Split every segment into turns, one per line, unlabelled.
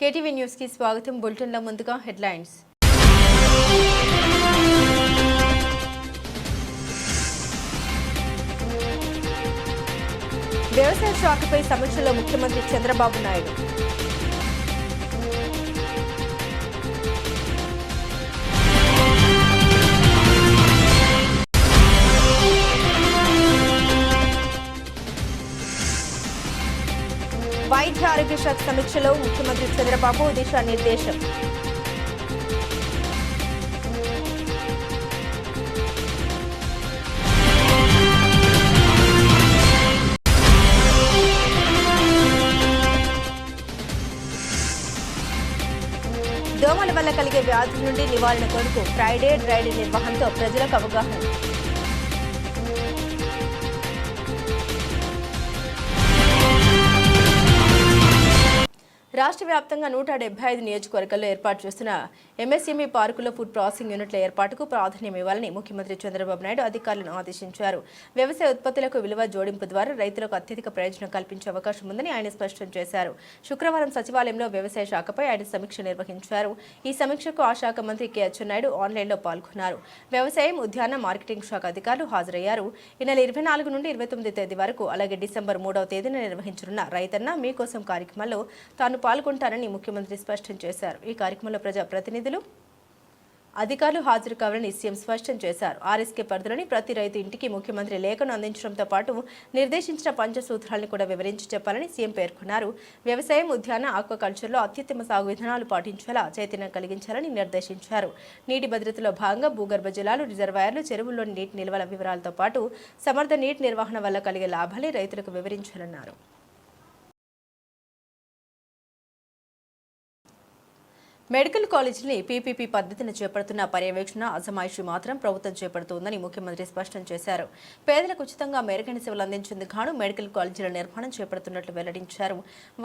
KTV న్యూస్కి స్వాగతం. బులెటిన్ల ముందుగా హెడ్లైన్స్. వ్యవసాయ శాఖపై సమీక్షలో ముఖ్యమంత్రి చంద్రబాబు నాయుడు. వైద్య ఆరోగ్య శాఖ సమీక్షలో ముఖ్యమంత్రి చంద్రబాబు దిశానిర్దేశం దోమల వల్ల కలిగే వ్యాధుల నుండి నివారణ కొరకు ఫ్రైడే డ్రైడే నిర్వహణతో ప్రజలకు అవగాహన. రాష్ట్ర వ్యాప్తంగా నూట డెబ్బై ఐదు నియోజకవర్గాల్లో ఏర్పాటు చేస్తున్న ఎంఎస్ఎంఈ పార్కులో ఫుడ్ ప్రాసెసింగ్ యూనిట్ల ఏర్పాటుకు ప్రాధాన్యం ఇవ్వాలని ముఖ్యమంత్రి చంద్రబాబు నాయుడు అధికారులను ఆదేశించారు. వ్యవసాయ ఉత్పత్తులకు విలువ జోడింపు ద్వారా రైతులకు అత్యధిక ప్రయోజనం కల్పించే అవకాశం ఉందని ఆయన స్పష్టం చేశారు. శుక్రవారం సచివాలయంలో వ్యవసాయ శాఖపై ఆయన సమీక్ష నిర్వహించారు. ఈ సమీక్షకు ఆ శాఖ మంత్రి కె. అచ్చెన్నాయుడు ఆన్లైన్లో పాల్గొన్నారు. వ్యవసాయం ఉద్యాన మార్కెటింగ్ శాఖ అధికారులు హాజరయ్యారు. ఈ నెల ఇరవై నాలుగు నుండి ఇరవై తొమ్మిది తేదీ వరకు అలాగే డిసెంబర్ మూడవ తేదీన నిర్వహించనున్న రైతన్న మీకోసం కార్యక్రమంలో తాను పాల్గొంటారని ముఖ్యమంత్రి స్పష్టం చేశారు. ఈ కార్యక్రమంలో ప్రజా ప్రతినిధులు అధికారులు హాజరు కావాలని సీఎం స్పష్టం చేశారు. ఆర్ఎస్కే పరిధిలోని ప్రతి రైతు ఇంటికి ముఖ్యమంత్రి లేఖను అందించడంతో పాటు నిర్దేశించిన పంచసూత్రాలను కూడా వివరించి చెప్పాలని సీఎం పేర్కొన్నారు. వ్యవసాయం ఉద్యాన ఆక్వాకల్చర్లో అత్యుత్తమ సాగు విధానాలు పాటించేలా చైతన్యం కలిగించాలని నిర్దేశించారు. నీటి భద్రతలో భాగంగా భూగర్భ జలాలు రిజర్వాయర్లు చెరువుల్లోని నీటి నిల్వల వివరాలతో పాటు సమర్థ నీటి నిర్వహణ వల్ల కలిగే లాభాలే రైతులకు వివరించాలన్నారు. మెడికల్ కాలేజీని పీపీపీ పద్ధతిని చేపడుతున్న పర్యవేక్షణ అజమాయిషి మాత్రం ప్రభుత్వం చేపడుతోందని ముఖ్యమంత్రి స్పష్టం చేశారు. పేదలకు ఉచితంగా మెరుగైన సేవలు అందించేందుకు గాను మెడికల్ కాలేజీల నిర్మాణం చేపడుతున్నట్లు వెల్లడించారు.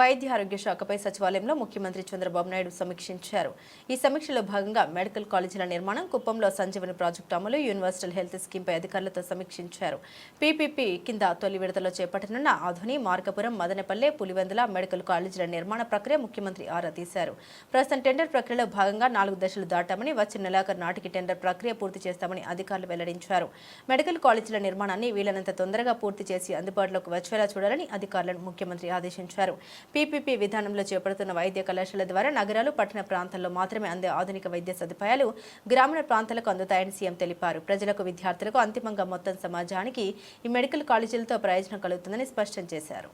వైద్య ఆరోగ్య శాఖపై సచివాలయంలో ముఖ్యమంత్రి చంద్రబాబు నాయుడు సమీక్షించారు. ఈ సమీక్షలో భాగంగా మెడికల్ కాలేజీల నిర్మాణం కుప్పంలో సంజీవని ప్రాజెక్టు అమలు యూనివర్సల్ హెల్త్ స్కీమ్పై అధికారులతో సమీక్షించారు. పీపీపీ కింద తొలి విడతలో చేపట్టనున్న ఆధుని మార్కపురం మదనపల్లె పులివెందుల మెడికల్ కాలేజీల నిర్మాణ ప్రక్రియ ముఖ్యమంత్రి ఆరా తీశారు. ప్రస్తుతం టెండర్ ప్రక్రియలో భాగంగా నాలుగు దశలు దాటామని వచ్చే నెలాఖరు నాటికి టెండర్ ప్రక్రియ పూర్తి చేస్తామని అధికారులు వెల్లడించారు. మెడికల్ కాలేజీల నిర్మాణాన్ని వీలైనంత తొందరగా పూర్తి చేసి అందుబాటులోకి వచ్చేలా చూడాలని అధికారులను ముఖ్యమంత్రి ఆదేశించారు. పీపీపీ విధానంలో చేపడుతున్న వైద్య కళాశాల ద్వారా నగరాలు పట్టణ ప్రాంతాల్లో మాత్రమే అందే ఆధునిక వైద్య సదుపాయాలు గ్రామీణ ప్రాంతాలకు అందుతాయని సీఎం తెలిపారు. ప్రజలకు విద్యార్థులకు అంతిమంగా మొత్తం సమాజానికి ఈ మెడికల్ కాలేజీలతో ప్రయోజనం కలుగుతుందని స్పష్టం చేశారు.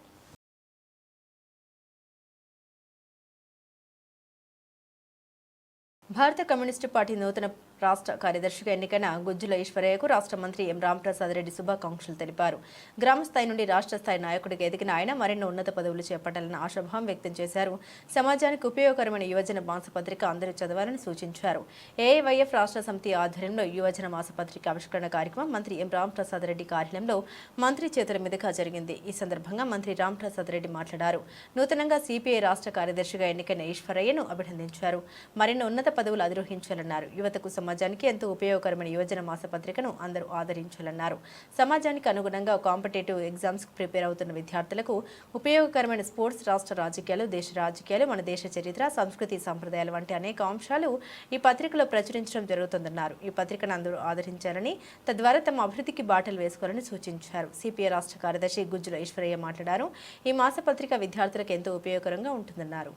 భారత కమ్యూనిస్టు పార్టీ నూతన రాష్ట్ర కార్యదర్శిగా ఎన్నికైన గుజ్జుల ఈశ్వరయ్యకు రాష్ట్ర మంత్రి ఎం రామప్రసాద్ రెడ్డి శుభాకాంక్షలు తెలిపారు. గ్రామ స్థాయి నుండి రాష్ట్ర స్థాయి నాయకుడిగా ఎదిగిన ఆయన మరిన్ని ఉన్నత పదవులు చేపట్టాలని ఆశాభావం వ్యక్తం చేశారు. సమాజానికి ఉపయోగకరమైన యువజన మాసపత్రిక అందరూ చదవాలని సూచించారు. ఏఐవైఎఫ్ రాష్ట్ర సమితి ఆధ్వర్యంలో యువజన మాసపత్రిక ఆవిష్కరణ కార్యక్రమం మంత్రి ఎం రామప్రసాద్ రెడ్డి కార్యాలయంలో మంత్రి చేతుల మీదుగా జరిగింది. ఈ సందర్భంగా మంత్రి రామప్రసాద్ రెడ్డి మాట్లాడారు. నూతనంగా సిపిఐ రాష్ట్ర కార్యదర్శిగా ఎన్నికైన ఈశ్వరయ్యను అభినందించారు. మరిన్ని ఉన్నత పదవులు అధిరోహించాలన్నారు. యువతకు సమాజానికి ఎంతో ఉపయోగకరమైన యువజన మాసపత్రికను అందరూ ఆదరించాలన్నారు. సమాజానికి అనుగుణంగా కాంపిటేటివ్ ఎగ్జామ్స్ ప్రిపేర్ అవుతున్న విద్యార్థులకు ఉపయోగకరమైన స్పోర్ట్స్ రాష్ట్ర రాజకీయాలు దేశ రాజకీయాలు మన దేశ చరిత్ర సంస్కృతి సంప్రదాయాలు వంటి అనేక అంశాలు ఈ పత్రికలో ప్రచురించడం జరుగుతుందన్నారు. ఈ పత్రికను అందరూ ఆదరించాలని తద్వారా తమ అభివృద్ధికి బాటలు వేసుకోవాలని సూచించారు. సిపిఐ రాష్ట్ర కార్యదర్శి గుజ్జుల ఈశ్వరయ్య మాట్లాడారు. ఈ మాసపత్రిక విద్యార్థులకు ఎంతో ఉపయోగకరంగా ఉంటుందన్నారు.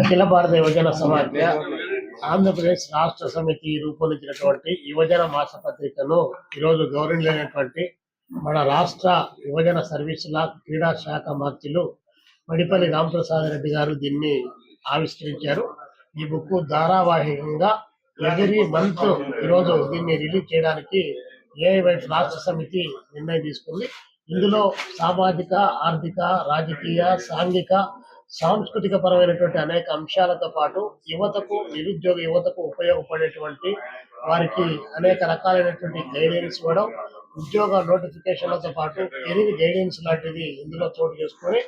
అఖిల భారత యువజన సమాఖ్య ఆంధ్రప్రదేశ్ రాష్ట్ర సమితి రూపొందించినటువంటి యువజన మాసపత్రికను ఈరోజు గౌరవనీయులైనటువంటి మన రాష్ట్ర యువజన సర్వీసుల క్రీడా శాఖ మంత్రులు మడిపల్లి రామప్రసాద్ రెడ్డి గారు దీన్ని ఆవిష్కరించారు. ఈ బుక్ ధారావాహికంగా ఎవరీ మంత్ ఈరోజు దీన్ని రిలీజ్ చేయడానికి ఏఐవైఫ్ రాష్ట్ర సమితి నిర్ణయం తీసుకుంది. ఇందులో సామాజిక ఆర్థిక రాజకీయ సాంఘిక సాంస్కృతిక పరమైనటువంటి అనేక అంశాలతో పాటు యువతకు నిరుద్యోగ యువతకు ఉపయోగపడేటువంటి వారికి అనేక రకాలైనటువంటి గైడెన్స్ ఇవ్వడం ఉద్యోగ నోటిఫికేషన్లతో పాటు కెరీర్ గైడెన్స్ లాంటిది ఇందులో చోటు చేసుకొని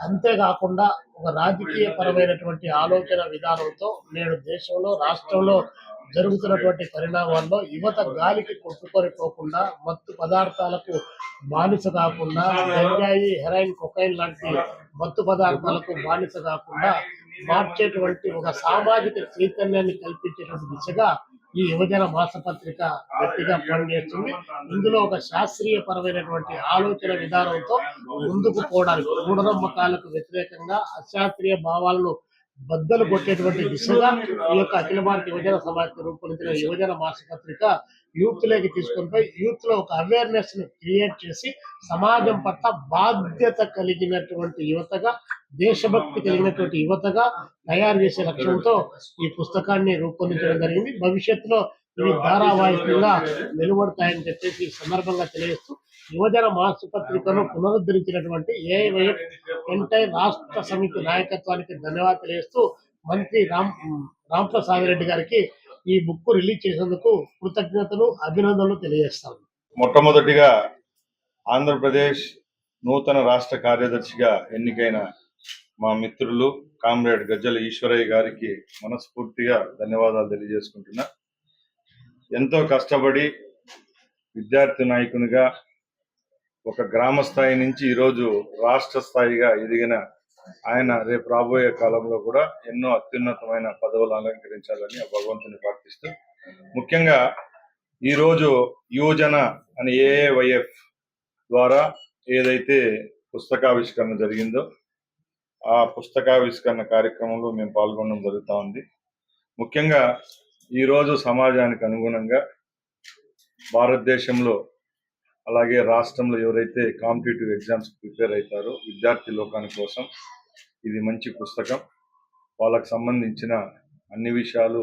అంతేకాకుండా ఒక రాజకీయ పరమైనటువంటి ఆలోచన విధానంతో నేడు దేశంలో రాష్ట్రంలో జరుగుతున్నటువంటి పరిణామాల్లో యువత గాలికి కొట్టుకొని పోకుండా మత్తు పదార్థాలకు బానిస కాకుండా గంజాయి హెరాయిన్ కొకైన్ లాంటి మత్తు పదార్థాలకు బానిస కాకుండా మార్చేటువంటి ఒక సామాజిక చైతన్యాన్ని కల్పించేటువంటి దిశగా ఈ యువజన మాసపత్రిక గట్టిగా పనిచేస్తుంది. ఇందులో ఒక శాస్త్రీయ పరమైనటువంటి ఆలోచన విధానంతో ముందుకు పోవడానికి మూఢనమ్మకాలకు వ్యతిరేకంగా అశాస్త్రీయ భావాలను బద్దలు కొట్టేటువంటి దిశగా ఈ యొక్క అఖిల భారత యువజన సమాఖ్య రూపొందించిన యువజన మాసపత్రిక యూత్లోకి తీసుకొని పోయి యూత్లో ఒక అవేర్నెస్ని క్రియేట్ చేసి సమాజం పట్ల బాధ్యత కలిగినటువంటి యువతగా దేశభక్తి కలిగినటువంటి యువతగా తయారు చేసే లక్ష్యంతో ఈ పుస్తకాన్ని రూపొందించడం జరిగింది. భవిష్యత్తులో ఇవి ధారావాహికంగా నిలబడతాయని చెప్పేసి ఈ సందర్భంగా తెలియజేస్తూ యువజన మాసపత్రికను పునరుద్ధరించినటువంటి ఏఐవైఎఫ్ ఎంటైర్ రాష్ట్ర సమితి నాయకత్వానికి ధన్యవాదాలు తెలియజేస్తూ మంత్రి రామ్ రాంప్రసాద్ రెడ్డి గారికి ఈ బుక్ రిలీజ్ చేసేందుకు కృతజ్ఞతలు అభినందనలు తెలియజేస్తాను
మొట్టమొదటిగా ఆంధ్రప్రదేశ్ నూతన రాష్ట్ర కార్యదర్శిగా ఎన్నికైన మా మిత్రులు కామ్రేడ్ గజ్జల ఈశ్వరయ్య గారికి మనస్ఫూర్తిగా ధన్యవాదాలు తెలియజేసుకుంటున్నా. ఎంతో కష్టపడి విద్యార్థి నాయకునిగా ఒక గ్రామ స్థాయి నుంచి ఈరోజు రాష్ట్ర స్థాయిగా ఎదిగిన ఆయన రేపు రాబోయే కాలంలో కూడా ఎన్నో అత్యున్నతమైన పదవులు అలంకరించాలని భగవంతుని ప్రార్థిస్తూ ముఖ్యంగా ఈరోజు యువజన అని ఏఏవైఎఫ్ ద్వారా ఏదైతే పుస్తకావిష్కరణ జరిగిందో ఆ పుస్తకావిష్కరణ కార్యక్రమంలో మేము పాల్గొనడం జరుగుతూ ఉంది. ముఖ్యంగా ఈరోజు సమాజానికి అనుగుణంగా భారతదేశంలో అలాగే రాష్ట్రంలో ఎవరైతే కాంపిటేటివ్ ఎగ్జామ్స్ ప్రిపేర్ అవుతారో విద్యార్థి లోకాని కోసం ఇది మంచి పుస్తకం. వాళ్ళకు సంబంధించిన అన్ని విషయాలు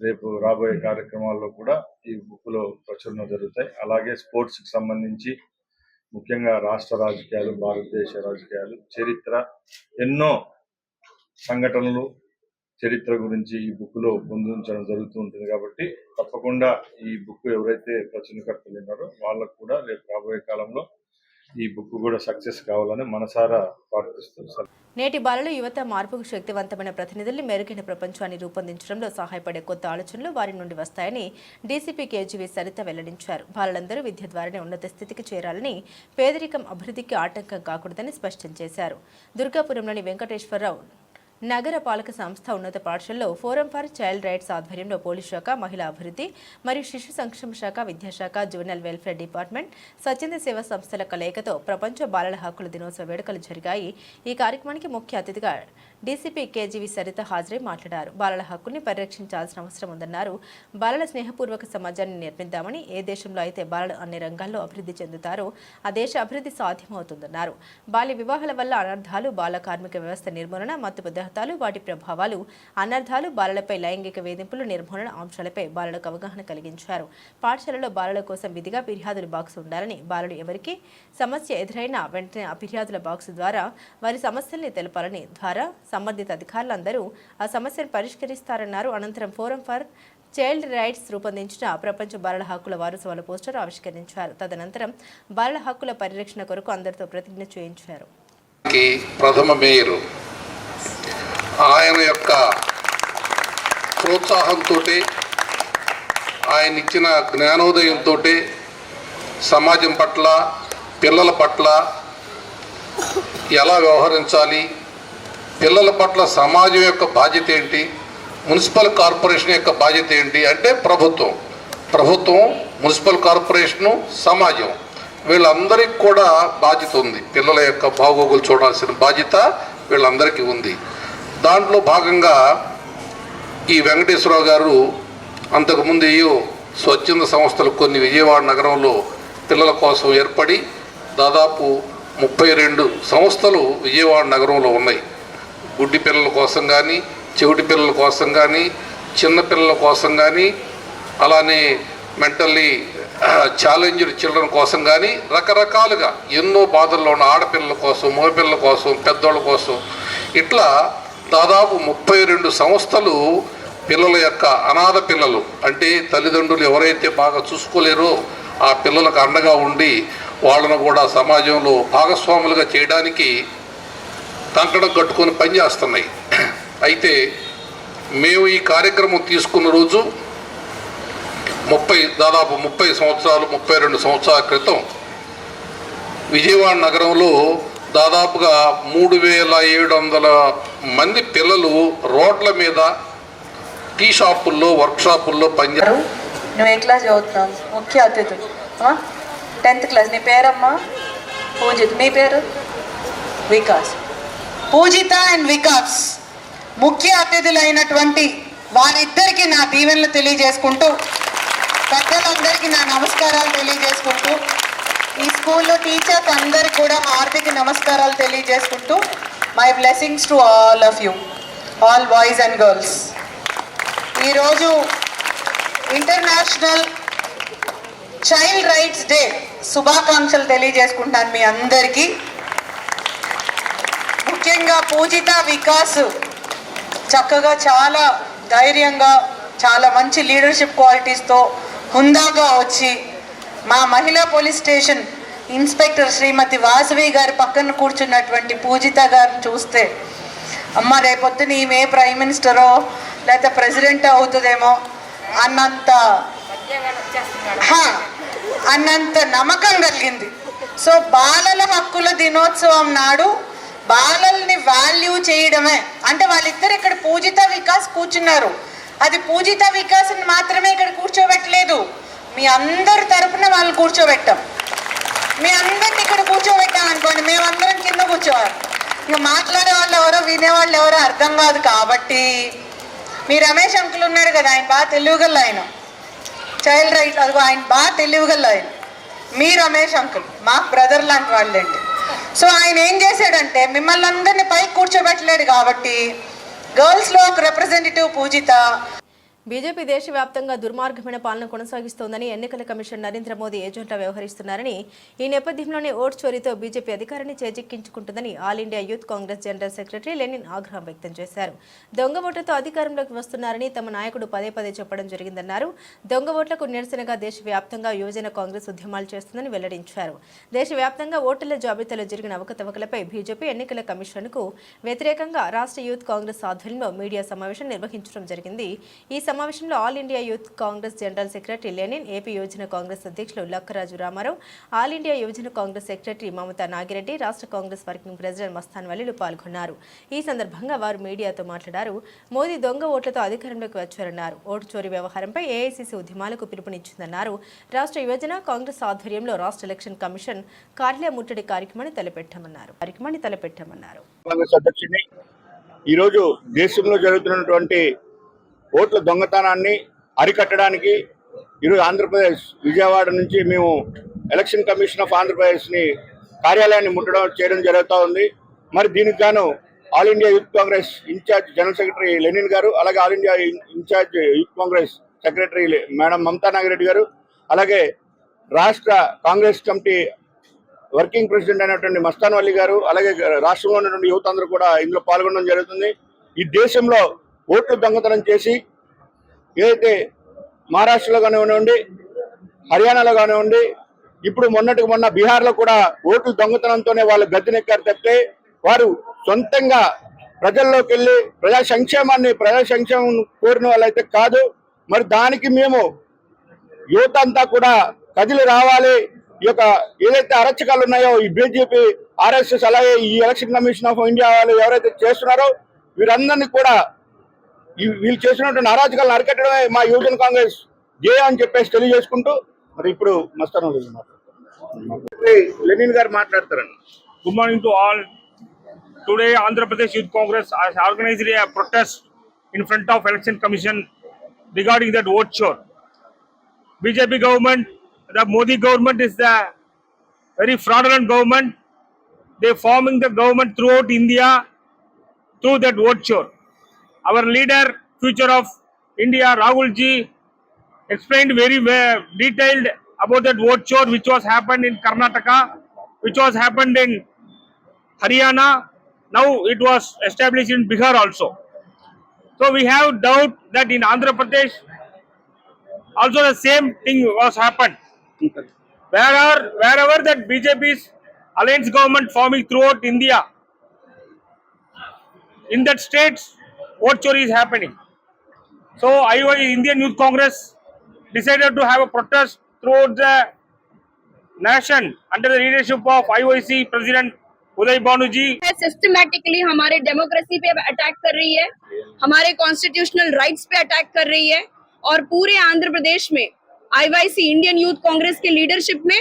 రేపు రాబోయే కార్యక్రమాల్లో కూడా ఈ బుక్లో ప్రచురణ జరుగుతాయి. అలాగే స్పోర్ట్స్కి సంబంధించి ముఖ్యంగా రాష్ట్ర రాజకీయాలు భారతదేశ రాజకీయాలు చరిత్ర ఎన్నో సంఘటనలు చరిత్ర గురించి ఈ బుక్లో పొందించడం జరుగుతూ ఉంటుంది కాబట్టి తప్పకుండా ఈ బుక్ ఎవరైతే ప్రచురణకర్తలు ఉన్నారో వాళ్ళకు కూడా రేపు రాబోయే కాలంలో ఈ బుక్ కూడా సక్సెస్ కావాలని మనసారా ప్రార్థిస్తూ
నేటి బాలలు యువత మార్పుకు శక్తివంతమైన ప్రతినిధుల్ని మెరుగైన ప్రపంచాన్ని రూపొందించడంలో సహాయపడే కొత్త ఆలోచనలు వారి నుండి వస్తాయని డీసీపీ కేజీవీ సరిత వెల్లడించారు. బాలలందరూ విద్య ద్వారానే ఉన్నత స్థితికి చేరాలని పేదరికం అభివృద్ధికి ఆటంకం కాకూడదని స్పష్టం చేశారు. దుర్గాపురంలోని వెంకటేశ్వరరావు నగర పాలక సంస్థ ఉన్నత పాఠశాలలో ఫోరం ఫర్ చైల్డ్ రైట్స్ ఆధ్వర్యంలో పోలీస్ శాఖ మహిళా అభివృద్ధి మరియు శిశు సంక్షేమ శాఖ విద్యాశాఖ జూనియల్ వెల్ఫేర్ డిపార్ట్మెంట్ స్వచ్ఛంద సేవా సంస్థల కలయికతో ప్రపంచ బాలల హక్కుల దినోత్సవ వేడుకలు జరిగాయి. ఈ కార్యక్రమానికి ముఖ్య అతిథిగా డీసీపీ కేజీవి సరిత హాజరై మాట్లాడారు. బాలల హక్కుల్ని పరిరక్షించాల్సిన అవసరం ఉందన్నారు. బాలల స్నేహపూర్వక సమాజాన్ని నిర్మిద్దామని ఏ దేశంలో అయితే బాలలు అన్ని రంగాల్లో అభివృద్ధి చెందుతారో ఆ దేశ అభివృద్ధి సాధ్యమవుతుందన్నారు. బాల్య వివాహాల వల్ల అనర్థాలు బాల కార్మిక వ్యవస్థ నిర్మూలన మత్తు పదార్థాలు వాటి ప్రభావాలు అనర్థాలు బాలలపై లైంగిక వేధింపులు నిర్మూలన అంశాలపై బాలలకు అవగాహన కలిగించారు. పాఠశాలలో బాలల కోసం విధిగా ఫిర్యాదుల బాక్స్ ఉండాలని బాలలు ఎవరికి సమస్య ఎదురైనా వెంటనే ఆ ఫిర్యాదుల బాక్స్ ద్వారా వారి సమస్యల్ని తెలపాలని ద్వారా సంబంధిత అధికారులందరూ ఆ సమస్యను పరిష్కరిస్తారన్నారు. అనంతరం ఫోరం ఫర్ చైల్డ్ రైట్స్ రూపొందించిన ప్రపంచ బాలల హక్కుల వారోత్సవాల పోస్టర్ ఆవిష్కరించారు. తదనంతరం బాలల హక్కుల పరిరక్షణ కొరకు అందరితో ప్రతిజ్ఞ చేయించారు.
ప్రథమ ఆయన యొక్క ప్రోత్సాహంతో ఆయన ఇచ్చిన జ్ఞానోదయంతో సమాజం పట్ల పిల్లల పట్ల ఎలా వ్యవహరించాలి పిల్లల పట్ల సమాజం యొక్క బాధ్యత ఏంటి? మున్సిపల్ కార్పొరేషన్ యొక్క బాధ్యత ఏంటి? అంటే ప్రభుత్వం. ప్రభుత్వం మున్సిపల్ కార్పొరేషను సమాజం. వీళ్ళందరికీ కూడా బాధ్యత ఉంది. పిల్లల యొక్క బాగోగులు చూడాల్సిన బాధ్యత వీళ్ళందరికీ ఉంది. దాంట్లో భాగంగా ఈ వెంకటేశ్వరరావు గారు అంతకుముందు ఏయో స్వచ్ఛంద సంస్థలు కొన్ని విజయవాడ నగరంలో పిల్లల కోసం ఏర్పడి దాదాపు ముప్పై రెండు సంస్థలు విజయవాడ నగరంలో ఉన్నాయి. గుడ్డి పిల్లల కోసం కానీ చెవిటి పిల్లల కోసం కానీ చిన్నపిల్లల కోసం కానీ అలానే మెంటల్లీ ఛాలెంజ్డ్ చిల్డ్రన్ కోసం కానీ రకరకాలుగా ఎన్నో బాధల్లో ఉన్న ఆడపిల్లల కోసం మగపిల్లల కోసం పెద్దోళ్ళ కోసం. ఇట్లా దాదాపు ముప్పై రెండు సంస్థలు పిల్లల యొక్క అనాథ పిల్లలు అంటే తల్లిదండ్రులు ఎవరైతే బాగా చూసుకోలేరో ఆ పిల్లలకు అండగా ఉండి వాళ్ళను కూడా సమాజంలో భాగస్వాములుగా చేయడానికి కంకణం కట్టుకొని పనిచేస్తున్నాయి అయితే మేము ఈ కార్యక్రమం తీసుకున్న రోజు ముప్పై దాదాపు ముప్పై సంవత్సరాలు ముప్పై రెండు సంవత్సరాల క్రితం విజయవాడ నగరంలో దాదాపుగా మూడు వేల ఏడు వందల మంది పిల్లలు రోడ్ల మీద టీ షాపుల్లో వర్క్ షాపుల్లో
పనిచేస్తారు నువ్వు ఏ క్లాస్ చదువుతున్నావు? ముఖ్య అతిథులు టెన్త్ క్లాస్. నీ పేరమ్మా? పూజిత్. మీ పేరు? వికాస్. పూజిత అండ్ వికాస్ ముఖ్య అతిథులైనటువంటి వారిద్దరికి నా దీవెనలు తెలియజేసుకుంటూ పెద్దలందరికీ నా నమస్కారాలు తెలియజేసుకుంటూ ఈ స్కూల్లో టీచర్స్ అందరికి కూడా హార్దిక నమస్కారాలు తెలియజేసుకుంటూ my blessings to all of you all boys and girls ఈరోజు ఇంటర్నేషనల్ చైల్డ్ రైట్స్ డే శుభాకాంక్షలు తెలియజేసుకుంటాను మీ అందరికీ. ముఖ్యంగా పూజిత వికాస్ చక్కగా చాలా ధైర్యంగా చాలా మంచి లీడర్షిప్ క్వాలిటీస్తో హుందాగా వచ్చి మా మహిళా police station inspector Shrimati Vasavi గారి పక్కన కూర్చున్నటువంటి పూజిత గారిని చూస్తే అమ్మ రేపొద్దున ఈమె ప్రైమ్ మినిస్టరో లేకపోతే ప్రెసిడెంట్ అవుతుందేమో అన్నంత హా, అన్నంత నమ్మకం కలిగింది. సో బాలల హక్కుల దినోత్సవం నాడు బాలల్ని వాల్యూ చేయడమే. అంటే వాళ్ళిద్దరు ఇక్కడ పూజిత వికాస్ కూర్చున్నారు. అది పూజిత వికాస్ని మాత్రమే ఇక్కడ కూర్చోబెట్టలేదు. మీ అందరి తరఫున వాళ్ళు కూర్చోబెట్టాం. మీ అందరిని ఇక్కడ కూర్చోబెట్టాం అనుకోండి మేమందరం కింద కూర్చోవాలి. ఇక మాట్లాడే వాళ్ళు ఎవరో వినేవాళ్ళు ఎవరో అర్థం కాదు కాబట్టి. మీ రమేష్ అంకులు ఉన్నాడు కదా ఆయన బాగా తెలివిగల్లో ఆయన. చైల్డ్ రైట్ అదిగో ఆయన బాగా తెలివిగల్లో ఆయన. మీ రమేష్ అంకుల్ మా బ్రదర్ లాంటి వాళ్ళండి సో ఆయన ఏం చేశాడంటే మిమ్మల్ని అందరినీ పైకి కూర్చోబెట్టలేడు కాబట్టి గర్ల్స్లో ఒక రిప్రజెంటేటివ్ పూజిత
బీజేపీ దేశవ్యాప్తంగా దుర్మార్గమైన పాలన కొనసాగిస్తోందని ఎన్నికల కమిషన్ నరేంద్ర మోదీ ఏజెంట్లా వ్యవహరిస్తున్నారని ఈ నేపథ్యంలోనే ఓట్ చోరీతో బీజేపీ అధికారాన్ని చేజిక్కించుకుంటుందని all India youth Congress general secretary Lenin ఆగ్రహం వ్యక్తం చేశారు. దొంగ ఓట్లతో అధికారంలోకి వస్తున్నారని తమ నాయకుడు పదే పదే చెప్పడం జరిగిందన్నారు. దొంగ ఓట్లకు నిరసనగా దేశవ్యాప్తంగా యువజన కాంగ్రెస్ ఉద్యమాలు చేస్తుందని వెల్లడించారు. దేశవ్యాప్తంగా ఓటర్ల జాబితాలో జరిగిన అవకతవకలపై బీజేపీ ఎన్నికల కమిషన్కు వ్యతిరేకంగా రాష్ట్ర యూత్ కాంగ్రెస్ ఆధ్వర్యంలో మీడియా సమావేశం నిర్వహించడం జరిగింది. ఈ సమావేశంలో all India youth Congress general secretary Lenin AP యువజన కాంగ్రెస్ అధ్యక్షులు లక్కరాజు రామారావు ఆల్ ఇండియా యువజన కాంగ్రెస్ సెక్రటరీ మమతా నాగిరెడ్డి రాష్ట్ర కాంగ్రెస్ వర్కింగ్ ప్రెసిడెంట్ మస్తాన్ వలీలు పాల్గొన్నారు. ఈ సందర్భంగా వారు మీడియాతో మాట్లాడారు. మోదీ దొంగ ఓట్లతో అధికారంలోకి వచ్చారన్నారు. ఓటు చోరీ వ్యవహారంపై ఏఐసీసీ ఉద్యమాలకు పిలుపునిచ్చిందన్నారు. రాష్ట్ర యువజన కాంగ్రెస్ ఆధ్వర్యంలో రాష్ట్ర ఎలక్షన్ కమిషన్ కార్యాలయ ముట్టడి కార్యక్రమాన్ని తలపెట్టామన్నారు. కార్యక్రమాన్ని తలపెట్టామన్నారు.
ఈరోజు దేశంలో జరుగుతున్నటువంటి ఓట్ల దొంగతనాన్ని అరికట్టడానికి ఈరోజు ఆంధ్రప్రదేశ్ విజయవాడ నుంచి మేము ఎలక్షన్ కమిషన్ ఆఫ్ ఆంధ్రప్రదేశ్ని కార్యాలయాన్ని ముట్టడం చేయడం జరుగుతూ ఉంది. మరి దీనికి గాను all India youth Congress in charge general secretary Lenin గారు అలాగే all India in charge youth Congress secretary madam Mamata Nagireddy గారు అలాగే రాష్ట్ర కాంగ్రెస్ కమిటీ వర్కింగ్ ప్రెసిడెంట్ అయినటువంటి మస్తాన్ వల్లి గారు అలాగే రాష్ట్రంలో ఉన్నటువంటి యువత అందరూ కూడా ఇందులో పాల్గొనడం జరుగుతుంది. ఈ దేశంలో ఓట్లు దొంగతనం చేసి ఏదైతే మహారాష్ట్రలో కానివ్వండి హర్యానాలో కానివ్వండి ఇప్పుడు మొన్నటికి మొన్న బీహార్లో కూడా ఓట్లు దొంగతనంతోనే వాళ్ళు గద్దెనెక్కారు తప్పితే వారు సొంతంగా ప్రజల్లోకి వెళ్ళి ప్రజా సంక్షేమాన్ని ప్రజా సంక్షేమం కోరిన వాళ్ళైతే కాదు. మరి దానికి మేము యువత అంతా కూడా కదిలి రావాలి. ఈ యొక్క ఏదైతే అరచకాలు ఉన్నాయో ఈ బీజేపీ ఆర్ఎస్ఎస్ అలాగే ఈ ఎలక్షన్ కమిషన్ ఆఫ్ ఇండియా వాళ్ళు ఎవరైతే చేస్తున్నారో వీరందరినీ కూడా వీళ్ళు చేసినటువంటి అరాజకాలను అరికట్టడమే మా యువజన కాంగ్రెస్ జే అని చెప్పేసి తెలియజేసుకుంటూ మరి ఇప్పుడు మస్తాన లెనిన్ గారు మాట్లాడతారండి.
Good morning to all today Andhra Pradesh youth Congress organise a protest in front of election commission regarding that vote sure BJP government the Modi government is the very fraudulent government they forming the government throughout India through that vote sure Our leader, future of India, Rahul ji, explained very well, detailed about that vote chore which was happened in Karnataka, which was happened in Haryana. Now it was established in Bihar also. So we have doubt that in Andhra Pradesh also the same thing was happened. Wherever, wherever that BJP's alliance government forming throughout India, in that states, vote chori is happening. So IOI Indian Youth Congress decided to have a protest throughout the nation under the leadership of IOC President Uday Bhanu
ji systematically हमारे democracy पे attack कर रही है, हमारे constitutional rights पे attack कर रही है, और पूरे आंध्र प्रदेश में आईवाईसी इंडियन यूथ कांग्रेस के लीडरशिप में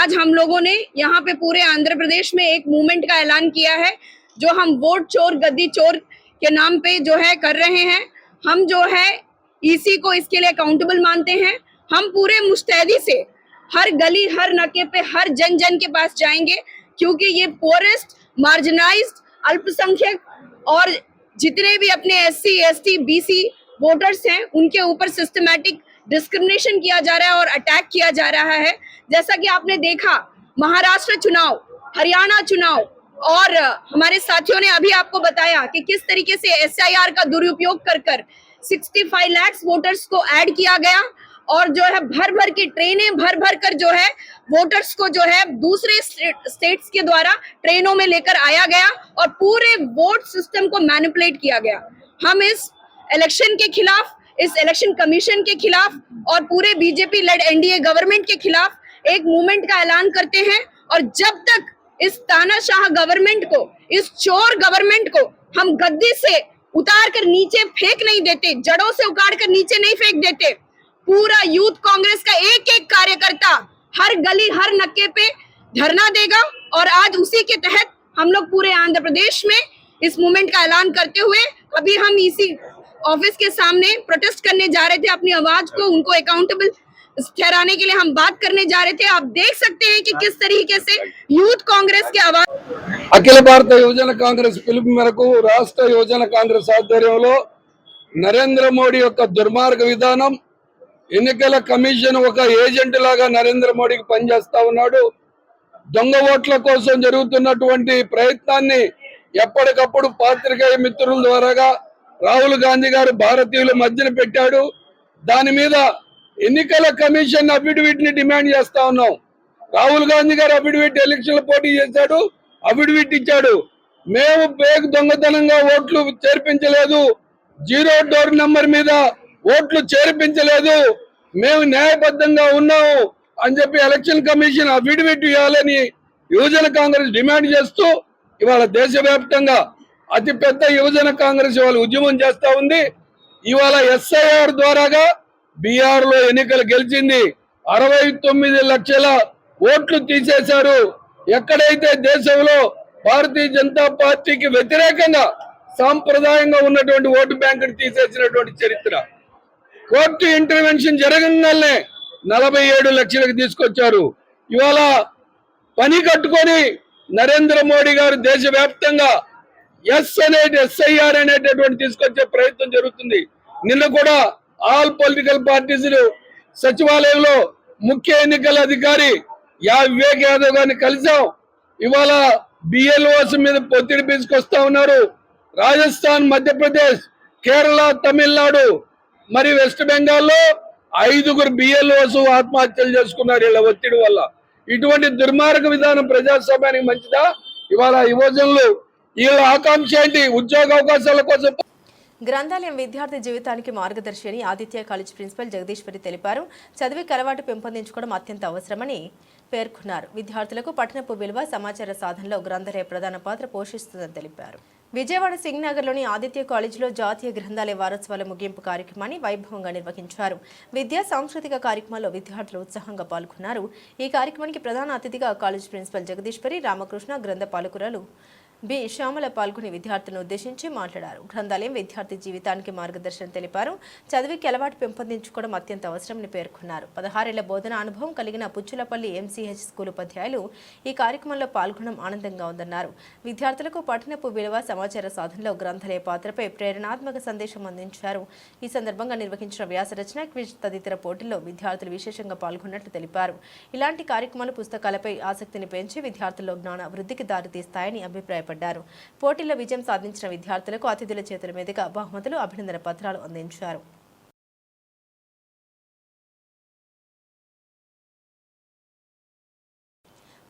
आज हम लोगों ने यहाँ पे पूरे आंध्र प्रदेश में एक मूवमेंट का ऐलान किया है, जो हम वोट चोर, गद्दी चोर के नाम पे जो है कर रहे हैं। हम जो है ईसी को इसके लिए अकाउंटेबल मानते हैं। हम पूरे मुस्तैदी से हर गली, हर नके पे, हर जन जन के पास जाएँगे क्योंकि ये पोरेस्ट मार्जिनाइज्ड अल्पसंख्यक और जितने भी अपने S C S T BC voters हैं, उनके ऊपर सिस्टमैटिक डिस्क्रिमिनेशन किया जा रहा है और अटैक किया जा रहा है। जैसा कि आपने देखा, महाराष्ट्र चुनाव, हरियाणा चुनाव और हमारे साथियों ने अभी आपको बताया कि किस तरीके से एसआईआर का दुरुपयोग कर कर 65 लाख वोटर्स को ऐड किया गया और जो है भर भर की ट्रेनें भर भर कर जो है वोटर्स को जो है दूसरे स्टेट्स के द्वारा ट्रेनों में लेकर आया गया और पूरे वोट सिस्टम को मैनिपुलेट किया गया। हम इस इलेक्शन के खिलाफ, इस इलेक्शन कमीशन के खिलाफ और पूरे बीजेपी लेड एनडीए गवर्नमेंट के खिलाफ एक मूवमेंट का ऐलान करते हैं और जब तक इस तानाशाह गवर्नमेंट को, इस चोर गवर्नमेंट को हम गद्दी से उतार कर नीचे फेंक नहीं देते, जड़ों से उखाड़ कर नीचे नहीं फेंक देते। पूरा यूथ कांग्रेस का एक एक कार्यकर्ता हर गली, हर नक्के पे धरना देगा और आज उसी के तहत हम लोग पूरे आंध्र प्रदेश में इस मूवमेंट का ऐलान करते हुए अभी हम इसी ऑफ़िस के सामने प्रोटेस्ट करने जा रहे थे, अपनी आवाज़ को उनको अकाउंटेबल ठहराने के लिए हम बात करने जा रहे थे आप देख सकते हैं कि किस तरीके से यूथ कांग्रेस की आवाज
అఖిల భారత యువజన కాంగ్రెస్ పిలుపు మేరకు రాష్ట్ర యువజన కాంగ్రెస్ ఆధ్వర్యంలో నరేంద్ర మోడీ యొక్క దుర్మార్గ విధానం ఎన్నికల కమిషన్ ఒక ఏజెంట్ లాగా నరేంద్ర మోడీకి పనిచేస్తా ఉన్నాడు దొంగ ఓట్ల కోసం జరుగుతున్నటువంటి ప్రయత్నాన్ని ఎప్పటికప్పుడు పాత్రికేయ మిత్రుల ద్వారాగా రాహుల్ గాంధీ గారు భారతీయుల మధ్యన పెట్టాడు దాని మీద ఎన్నికల కమిషన్ అఫిడవిట్ని డిమాండ్ చేస్తా ఉన్నాం. రాహుల్ గాంధీ గారు అఫిడవిట్ ఎలక్షన్ పోటీ చేశాడు అఫిడవిట్ ఇచ్చాడు. మేము పేగు దొంగతనంగా ఓట్లు చేర్పించలేదు జీరో డోర్ నెంబర్ మీద ఓట్లు చేర్పించలేదు మేము న్యాయబద్ధంగా ఉన్నాము అని చెప్పి ఎలక్షన్ కమిషన్ అఫిడవిట్ ఇవ్వాలని యువజన కాంగ్రెస్ డిమాండ్ చేస్తూ ఇవాళ దేశవ్యాప్తంగా అతిపెద్ద యువజన కాంగ్రెస్ ఇవాళ ఉద్యమం చేస్తా ఉంది. ఇవాళ ఎస్ఐఆర్ ద్వారాగా బీఆర్లో ఎన్నికలు గెలిచింది అరవై తొమ్మిది లక్షల ఓట్లు తీసేశారు. ఎక్కడైతే దేశంలో భారతీయ జనతా పార్టీకి వ్యతిరేకంగా సాంప్రదాయంగా ఉన్నటువంటి ఓటు బ్యాంకును తీసేసినటువంటి చరిత్ర. కోర్టు ఇంటర్వెన్షన్ జరగంగానే నలభై ఏడు లక్షలకు తీసుకొచ్చారు. ఇవాళ పని కట్టుకొని నరేంద్ర మోడీ గారు దేశవ్యాప్తంగా ఎస్ అనే ఎస్ఐఆర్ అనేటటువంటి తీసుకొచ్చే ప్రయత్నం జరుగుతుంది. నిన్న కూడా ఆల్ పొలిటికల్ పార్టీస్ సచివాలయంలో ముఖ్య ఎన్నికల అధికారి యా వివేక్ యాదవ్ గారిని కలిసాం. ఇవాళ బిఎల్ఓస్ మీద ఒత్తిడి పీసుకొస్తా ఉన్నారు. రాజస్థాన్ మధ్యప్రదేశ్ కేరళ తమిళనాడు మరి వెస్ట్ బెంగాల్లో ఐదుగురు బిఎల్ఓస్ ఆత్మహత్యలు చేసుకున్నారు వీళ్ళ ఒత్తిడి వల్ల. ఇటువంటి దుర్మార్గ విధానం ప్రజాస్వామ్యానికి మంచిదా? ఇవాళ యువజనులు వీళ్ళ ఆకాంక్ష ఏంటి? ఉద్యోగ అవకాశాల కోసం
గ్రంథాలయం విద్యార్థి జీవితానికి మార్గదర్శి అని ఆదిత్య కాలేజ్ ప్రిన్సిపల్ జగదీశ్వరి తెలిపారు. చదివి అలవాటు పెంపొందించుకోవడం అత్యంత అవసరమని పేర్కొన్నారు. విద్యార్థులకు పఠనపు విలువ సమాచార సాధనలో గ్రంథాలయ ప్రధాన పాత్ర పోషిస్తుందని తెలిపారు. విజయవాడ సింగ్నగర్లోని ఆదిత్య కాలేజీలో జాతీయ గ్రంథాలయ వారోత్సవాల ముగింపు కార్యక్రమాన్ని వైభవంగా నిర్వహించారు. విద్యా సాంస్కృతిక కార్యక్రమాల్లో విద్యార్థులు ఉత్సాహంగా పాల్గొన్నారు. ఈ కార్యక్రమానికి ప్రధాన అతిథిగా కాలేజ్ ప్రిన్సిపల్ జగదీశ్వరి రామకృష్ణ గ్రంథ పాలకురాలు బి. శ్యామల పాల్గొని విద్యార్థులను ఉద్దేశించి మాట్లాడారు. గ్రంథాలయం విద్యార్థి జీవితానికి మార్గదర్శనం తెలిపారు. చదివికి అలవాటు పెంపొందించుకోవడం అత్యంత అవసరమని పేర్కొన్నారు. పదహారేళ్ళ బోధన అనుభవం కలిగిన పుచ్చులపల్లి ఎంసీహెచ్ స్కూల్ ఉపాధ్యాయులు ఈ కార్యక్రమంలో పాల్గొనడం ఆనందంగా ఉందన్నారు. విద్యార్థులకు పఠనపు విలువ సమాచార సాధనలో గ్రంథాలయ పాత్రపై ప్రేరణాత్మక సందేశం అందించారు. ఈ సందర్భంగా నిర్వహించిన వ్యాసరచన క్విజ్ తదితర పోటీల్లో విద్యార్థులు విశేషంగా పాల్గొన్నట్లు తెలిపారు. ఇలాంటి కార్యక్రమాలు పుస్తకాలపై ఆసక్తిని పెంచి విద్యార్థుల్లో జ్ఞాన వృద్ధికి దారితీస్తాయని అభిప్రాయపడ్డారు. పోటీల్లో విజయం సాధించిన విద్యార్థులకు అతిథుల చేతుల మీదుగా బహుమతులు అభినందన పత్రాలు అందించారు.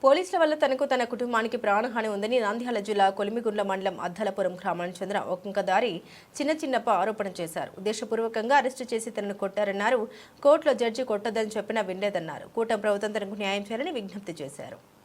పోలీసుల వల్ల తనకు తన కుటుంబానికి ప్రాణహాని ఉందని నంద్యాల జిల్లా కొలిమిగుండ్ల మండలం అద్దలపురం గ్రామానికి చెందిన ఒక్కొక్కదారి చిన్న చిన్నప్ప ఆరోపణ చేశారు. ఉద్దేశపూర్వకంగా అరెస్టు చేసి తనను కొట్టారన్నారు. కోర్టులో జడ్జి కొట్టదని చెప్పినా వినలేదన్నారు. కూటమి ప్రభుత్వం తనకు న్యాయం చేయాలని విజ్ఞప్తి చేశారు.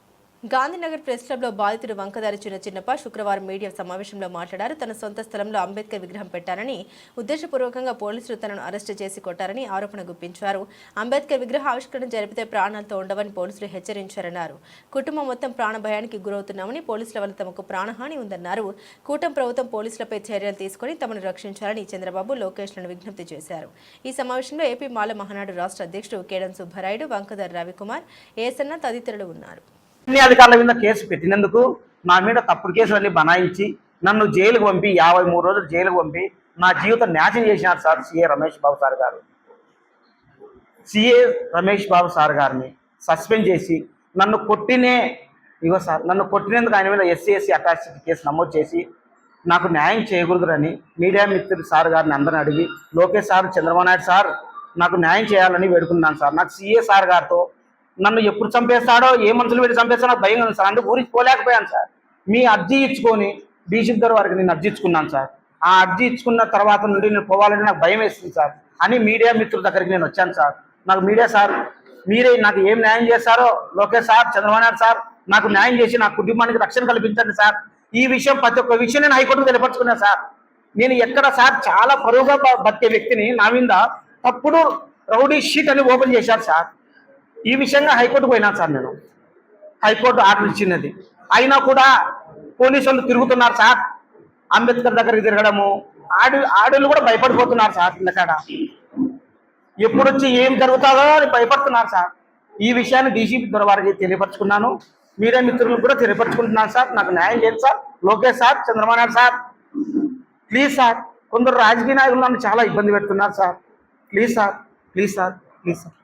గాంధీనగర్ ప్రెస్ క్లబ్లో బాధితుడు వంకదారి చిన్న చిన్నప్ప శుక్రవారం మీడియా సమావేశంలో మాట్లాడారు. తన సొంత స్థలంలో అంబేద్కర్ విగ్రహం పెట్టారని ఉద్దేశపూర్వకంగా పోలీసులు తనను అరెస్టు చేసి కొట్టారని ఆరోపణ గుప్పించారు. అంబేద్కర్ విగ్రహ ఆవిష్కరణ జరిపితే ప్రాణాలతో ఉండవని పోలీసులు హెచ్చరించారన్నారు. కుటుంబం మొత్తం ప్రాణభయానికి గురవుతున్నామని పోలీసుల వల్ల తమకు ప్రాణహాని ఉందన్నారు. కూటమి ప్రభుత్వం పోలీసులపై చర్యలు తీసుకుని తమను రక్షించాలని చంద్రబాబు లోకేష్లను విజ్ఞప్తి చేశారు. ఈ సమావేశంలో ఏపీ మాల మహానాడు రాష్ట్ర అధ్యక్షుడు కేడం సుబ్బారాయుడు వంకదర్ రవికుమార్ ఏసన్న తదితరులు ఉన్నారు.
అధికారుల మీద కేసు పెట్టినందుకు నా మీద తప్పుడు కేసులన్నీ బనాయించి నన్ను జైలుకు పంపి యాభై మూడు రోజులు జైలుకు పంపి నా జీవితం నాశనం చేసినారు sir CA Ramesh Babu sir గారు. సిఏ రమేష్ బాబు సార్ గారిని సస్పెండ్ చేసి నన్ను కొట్టినే ఇగో సార్ నన్ను కొట్టినందుకు ఆయన మీద ఎస్సీ ఎస్సీ అటాచ్డ్ కేసు నమోదు చేసి నాకు న్యాయం చేయకూడదని మీడియా మిత్రుడు సార్ గారిని అందరిని అడిగి లోకేష్ సార్ చంద్రబాబు నాయుడు సార్ నాకు న్యాయం చేయాలని వేడుకున్నాను సార్. నాకు సిఏ సార్ గారితో నన్ను ఎప్పుడు చంపేస్తాడో ఏ మనుషులు పెట్టి చంపేస్తాడో భయం ఉంది సార్. అంటే ఊరికి పోలేకపోయాను సార్. మీ అర్జీ ఇచ్చుకొని డీసీ వారికి నేను అర్జీ ఇచ్చుకున్నాను సార్. ఆ అర్జీ ఇచ్చుకున్న తర్వాత నుండి నేను పోవాలంటే నాకు భయం వేస్తుంది సార్. అని మీడియా మిత్రుల దగ్గరికి నేను వచ్చాను సార్. నాకు మీడియా సార్ మీరే నాకు ఏం న్యాయం చేస్తారో లోకేష్ సార్ చంద్రబాబు సార్ నాకు న్యాయం చేసి నా కుటుంబానికి రక్షణ కల్పించండి సార్. ఈ విషయం ప్రతి ఒక్క విషయం నేను హైకోర్టుకు తెలియపరుచుకున్నా సార్. నేను ఎక్కడ సార్ చాలా పరువుగా బతికే వ్యక్తిని నా మీద తప్పుడు రౌడీ షీట్ అని ఓపెన్ చేశారు సార్. ఈ విషయంగా హైకోర్టు పోయినాను సార్ నేను. హైకోర్టు ఆర్డర్ ఇచ్చినది అయినా కూడా పోలీసు వాళ్ళు తిరుగుతున్నారు సార్. అంబేద్కర్ దగ్గరికి తిరగడము. ఆడి ఆడోళ్ళు కూడా భయపడిపోతున్నారు సార్ ఇంతకాడ ఎప్పుడు వచ్చి ఏం జరుగుతుందో అని భయపడుతున్నారు సార్. ఈ విషయాన్ని డీసీపీ ద్వారా వారికి తెలియపరచుకున్నాను. మీడియా మిత్రులకు కూడా తెలియపరచుకుంటున్నాను సార్. నాకు న్యాయం చేయండి sir. Lokesh sir Chandrababu sir. Please sir. కొందరు రాజకీయ నాయకులు నన్ను చాలా ఇబ్బంది పెడుతున్నారు sir. Please sir. Please sir. Please sir.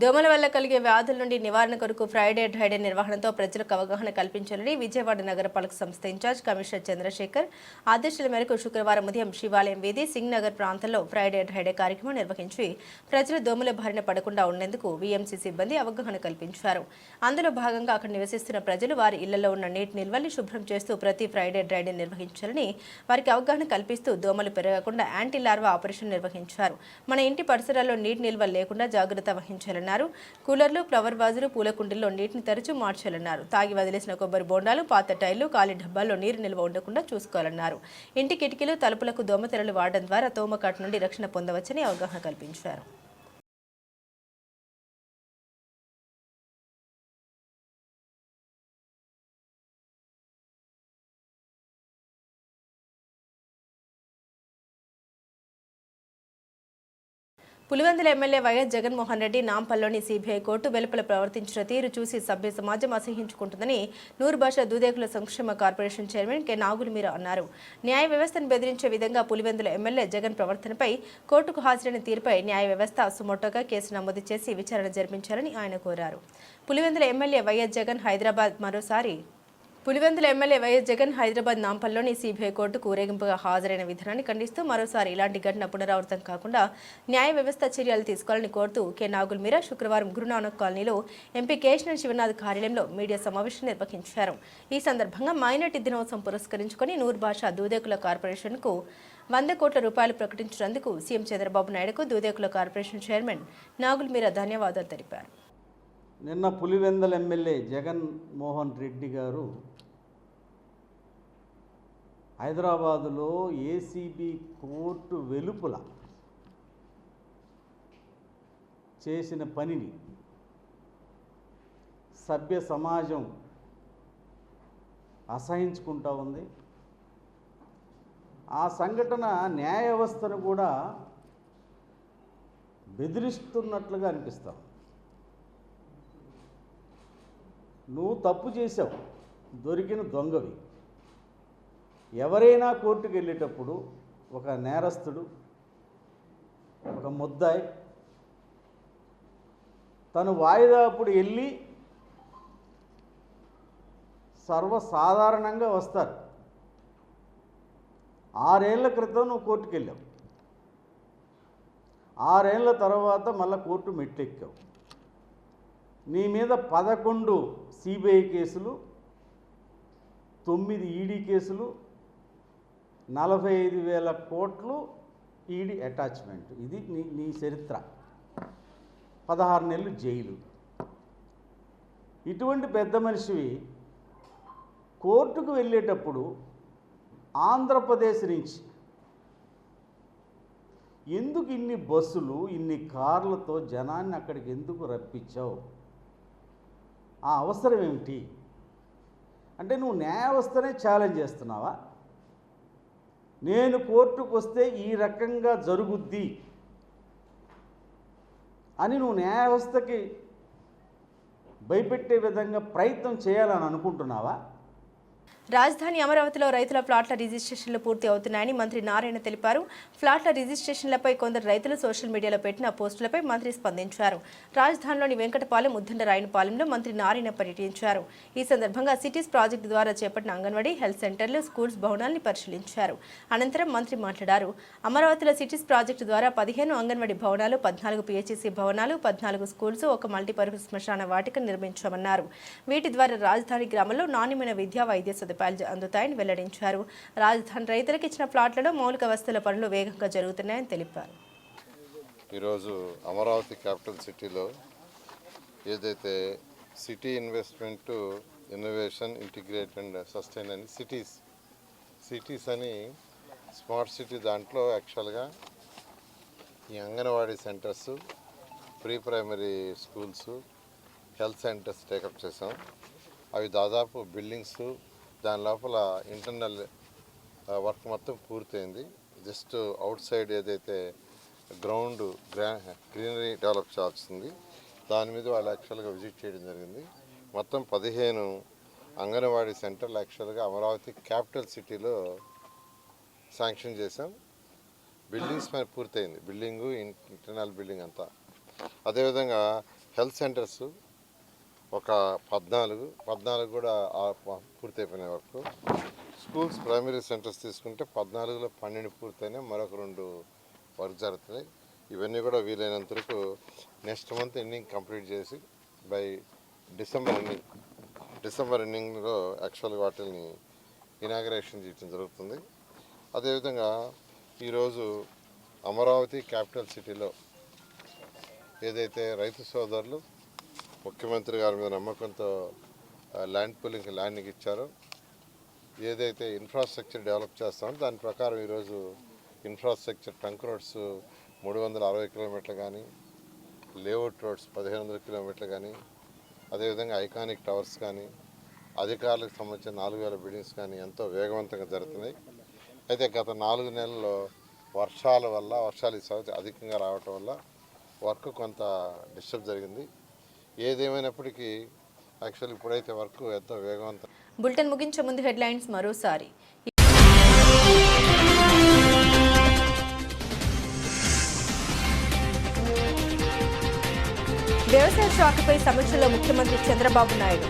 దోమల వల్ల కలిగే వ్యాధుల నుండి నివారణ కొరకు ఫ్రైడే డ్రైడే నిర్వహణతో ప్రజలకు అవగాహన కల్పించాలని విజయవాడ నగరపాలక సంస్థ ఇన్ఛార్జ్ కమిషనర్ చంద్రశేఖర్ ఆదేశాల మేరకు శుక్రవారం ఉదయం శివాలయం వీధి సింగ్ నగర్ ప్రాంతంలో ఫ్రైడే డ్రైడే కార్యక్రమం నిర్వహించి ప్రజలు దోమల బారిన పడకుండా ఉండేందుకు వీఎంసీ సిబ్బంది అవగాహన కల్పించారు. అందులో భాగంగా అక్కడ నివసిస్తున్న ప్రజలు వారి ఇళ్ళలో ఉన్న నీటి నిల్వల్ని శుభ్రం చేస్తూ ప్రతి ఫ్రైడే డ్రైడే నిర్వహించాలని వారికి అవగాహన కల్పిస్తూ దోమలు పెరగకుండా యాంటీ లార్వా ఆపరేషన్ నిర్వహించారు. మన ఇంటి పరిసరాల్లో నీటి నిల్వ లేకుండా జాగ్రత్త వహించాలని మార్చాలన్నారు కూలర్లు ఫ్లవర్ వాజులు పూల కుండీల్లో నీటిని తరచూ మార్చాలన్నారు. తాగి వదిలేసిన కొబ్బరి బోండాలు పాత టైర్లు ఖాళీ డబ్బాల్లో నీరు నిల్వ ఉండకుండా చూసుకోవాలన్నారు. ఇంటి కిటికీలు తలుపులకు దోమతెరలు వాడడం ద్వారా తోమకాటు నుండి రక్షణ పొందవచ్చని అవగాహన కల్పించారు. పులివెందుల ఎమ్మెల్యే వైఎస్ జగన్మోహన్ రెడ్డి నాంపల్లోని సిబిఐ కోర్టు వెలుపల ప్రవర్తించిన తీరు చూసి సభ్య సమాజం అసహించుకుంటుందని నూరు భాష దూదేకుల సంక్షేమ కార్పొరేషన్ చైర్మన్ కె. నాగులమీర అన్నారు. న్యాయ వ్యవస్థను బెదిరించే విధంగా పులివెందుల ఎమ్మెల్యే జగన్ ప్రవర్తనపై కోర్టుకు హాజరైన తీరుపై న్యాయ వ్యవస్థ సుమోటోగా కేసు నమోదు చేసి విచారణ జరిపించాలని ఆయన కోరారు. పులివెందుల ఎమ్మెల్యే వైఎస్ జగన్ హైదరాబాద్ మరోసారి పులివెందుల ఎమ్మెల్యే వైఎస్ జగన్ హైదరాబాద్ నాంపల్లోని సిబిఐ కోర్టుకు ఊరేగింపుగా హాజరైన విధానాన్ని ఖండిస్తూ మరోసారి ఇలాంటి ఘటన పునరావృతం కాకుండా న్యాయ వ్యవస్థ చర్యలు తీసుకోవాలని కోరుతూ కె నాగుల్ మీరా శుక్రవారం గురునానక్ కాలనీలో ఎంపీ కేశనర్ శివనాథ్ కార్యాలయంలో మీడియా సమావేశం నిర్వహించారు. ఈ సందర్భంగా మైనార్టీ దినోత్సవం పురస్కరించుకొని నూరు భాష దూదేకుల కార్పొరేషన్కు వంద కోట్ల రూపాయలు ప్రకటించినందుకు సీఎం చంద్రబాబు నాయుడుకు దూదేకుల కార్పొరేషన్ చైర్మన్ నాగుల్ మీరా ధన్యవాదాలు తెలిపారు.
నిన్న పులివెందల ఎమ్మెల్యే జగన్ మోహన్ రెడ్డి గారు హైదరాబాదులో ఏసీబీ కోర్టు వెలుపల చేసిన పనిని సభ్య సమాజం అసహించుకుంటా ఉంది. ఆ సంఘటన న్యాయ వ్యవస్థను కూడా బెదిరిస్తున్నట్లుగా అనిపిస్తాం నువ్వు తప్పు చేసావు దొరికిన దొంగవి. ఎవరైనా కోర్టుకు వెళ్ళేటప్పుడు ఒక నేరస్తుడు ఒక ముద్దాయి తను వాయిదా అప్పుడు వెళ్ళి సర్వసాధారణంగా వస్తారు. ఆరేళ్ళ క్రితం నువ్వు కోర్టుకు వెళ్ళావు. ఆరేళ్ళ తర్వాత మళ్ళీ కోర్టు మెట్లెక్కావు. నీ మీద పదకొండు సిబిఐ కేసులు తొమ్మిది ఈడీ కేసులు నలభై ఐదు వేల కోట్లు ఈడీ అటాచ్మెంట్. ఇది నీ నీ చరిత్ర. పదహారు నెలలు జైలు. ఇటువంటి పెద్ద మనిషివి కోర్టుకు వెళ్ళేటప్పుడు ఆంధ్రప్రదేశ్ నుంచి ఎందుకు ఇన్ని బస్సులు ఇన్ని కార్లతో జనాన్ని అక్కడికి ఎందుకు రప్పించావు? ఆ అవసరం ఏమిటి? అంటే నువ్వు న్యాయ వ్యవస్థనే ఛాలెంజ్ చేస్తున్నావా? నేను కోర్టుకు వస్తే ఈ రకంగా జరుగుద్ది అని నువ్వు న్యాయ వ్యవస్థకి భయపెట్టే విధంగా ప్రయత్నం చేయాలని అనుకుంటున్నావా?
రాజధాని అమరావతిలో రైతుల ప్లాట్ల రిజిస్ట్రేషన్లు పూర్తి అవుతున్నాయని మంత్రి నారాయణ తెలిపారు. ప్లాట్ల రిజిస్ట్రేషన్లపై కొందరు రైతులు సోషల్ మీడియాలో పెట్టిన పోస్టులపై మంత్రి స్పందించారు. రాజధానిలోని వెంకటపాలెం ఉద్దండరాయనపాలెంలో మంత్రి నారాయణ పర్యటించారు. ఈ సందర్భంగా సిటీస్ ప్రాజెక్టు ద్వారా చేపట్టిన అంగన్వాడీ హెల్త్ సెంటర్లు స్కూల్స్ భవనాల్ని పరిశీలించారు. అనంతరం మంత్రి మాట్లాడారు. అమరావతిలో సిటీస్ ప్రాజెక్టు ద్వారా పదిహేను అంగన్వాడీ భవనాలు పద్నాలుగు పిహెచ్సి భవనాలు పద్నాలుగు స్కూల్స్ ఒక మల్టీపర్పస్ శ్మశాన వాటిక నిర్మించామన్నారు. వీటి ద్వారా రాజధాని గ్రామంలో నాణ్యమైన విద్యా వైద్య సదుపాయాలు అందుతాయని వెల్లడించారు. రాజధాని రైతులకు ఇచ్చిన ప్లాట్లలో మౌలిక వస్తువుల పనులు వేగంగా జరుగుతున్నాయని తెలిపారు.
ఈరోజు అమరావతి క్యాపిటల్ సిటీలో ఏదైతే city investment innovation integrate and sustain అని సిటీస్ సిటీస్ అని స్మార్ట్ సిటీ దాంట్లో యాక్చువల్గా ఈ anganwadi centres pre primary schools health centres take up చేసాం అవి దాదాపు బిల్డింగ్స్ దాని లోపల ఇంటర్నల్ వర్క్ మొత్తం పూర్తయింది. జస్ట్ అవుట్ సైడ్ ఏదైతే గ్రౌండ్ గ్రా గ్రీనరీ డెవలప్ చేయాల్సింది దాని మీద వాళ్ళు యాక్చువల్గా విజిట్ చేయడం జరిగింది. మొత్తం పదిహేను అంగన్వాడీ సెంటర్లు యాక్చువల్గా అమరావతి క్యాపిటల్ సిటీలో శాంక్షన్ చేసాం బిల్డింగ్స్ మీద పూర్తయింది. బిల్డింగు ఇంటర్నల్ బిల్డింగ్ అంతా. అదేవిధంగా హెల్త్ సెంటర్స్ ఒక పద్నాలుగు పద్నాలుగు కూడా పూర్తయిపోయిన పూర్తయిపోయినాయి వరకు. స్కూల్స్ ప్రైమరీ సెంటర్స్ తీసుకుంటే పద్నాలుగులో పన్నెండు పూర్తయినా మరొక రెండు వర్క్ జరుగుతున్నాయి. ఇవన్నీ కూడా వీలైనంత వరకు నెక్స్ట్ మంత్ ఎండింగ్ కంప్లీట్ చేసి బై డిసెంబర్ ఎండింగ్ డిసెంబర్ ఎండింగ్లో యాక్చువల్ వాటిని ఇనాగరేషన్ చేయడం జరుగుతుంది. అదేవిధంగా ఈరోజు అమరావతి క్యాపిటల్ సిటీలో ఏదైతే రైతు సోదరులు ముఖ్యమంత్రి గారి మీద నమ్మకంతో ల్యాండ్ పూలింగ్ ల్యాండ్కి ఇచ్చారు. ఏదైతే ఇన్ఫ్రాస్ట్రక్చర్ డెవలప్ చేస్తామో దాని ప్రకారం ఈరోజు ఇన్ఫ్రాస్ట్రక్చర్ ట్రంక్ రోడ్స్ మూడు వందల అరవై కిలోమీటర్లు కానీ లేఅవుట్ రోడ్స్ పదిహేను వందల కిలోమీటర్లు కానీ అదేవిధంగా ఐకానిక్ టవర్స్ కానీ అధికారులకు సంబంధించిన నాలుగు వేల బిల్డింగ్స్ కానీ ఎంతో వేగవంతంగా జరుగుతున్నాయి. అయితే గత నాలుగు నెలల్లో వర్షాల వల్ల వర్షాలు ఈ సంవత్సరం అధికంగా రావటం వల్ల వర్క్ కొంత డిస్టర్బ్ జరిగింది. ఏదేమైనప్పటికీ యాక్చువల్ ఇప్పుడైతే వర్క్ ఎంతో వేగవంతం.
బులెటిన్ ముగించే ముందు హెడ్లైన్స్ మరోసారి. వ్యవసాయ శాఖపై సమీక్షలో ముఖ్యమంత్రి చంద్రబాబు నాయుడు.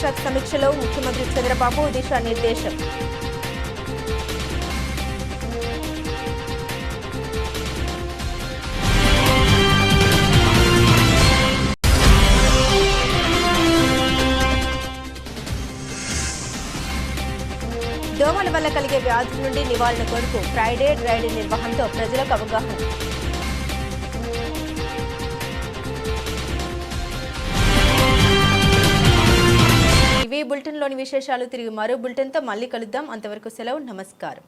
వైద్య సమీక్షలో ముఖ్యమంత్రి చంద్రబాబు దిశానిర్దేశం దోమల వల్ల కలిగే వ్యాధుల నుండి నివారణ కొరకు ఫ్రైడే డ్రైడే నిర్వహణతో ప్రజలకు అవగాహన. బులెటిన్లోని విశేషాలు తిరిగి మరో బులెటిన్తో మళ్ళీ కలుద్దాం. అంతవరకు సెలవు నమస్కారం.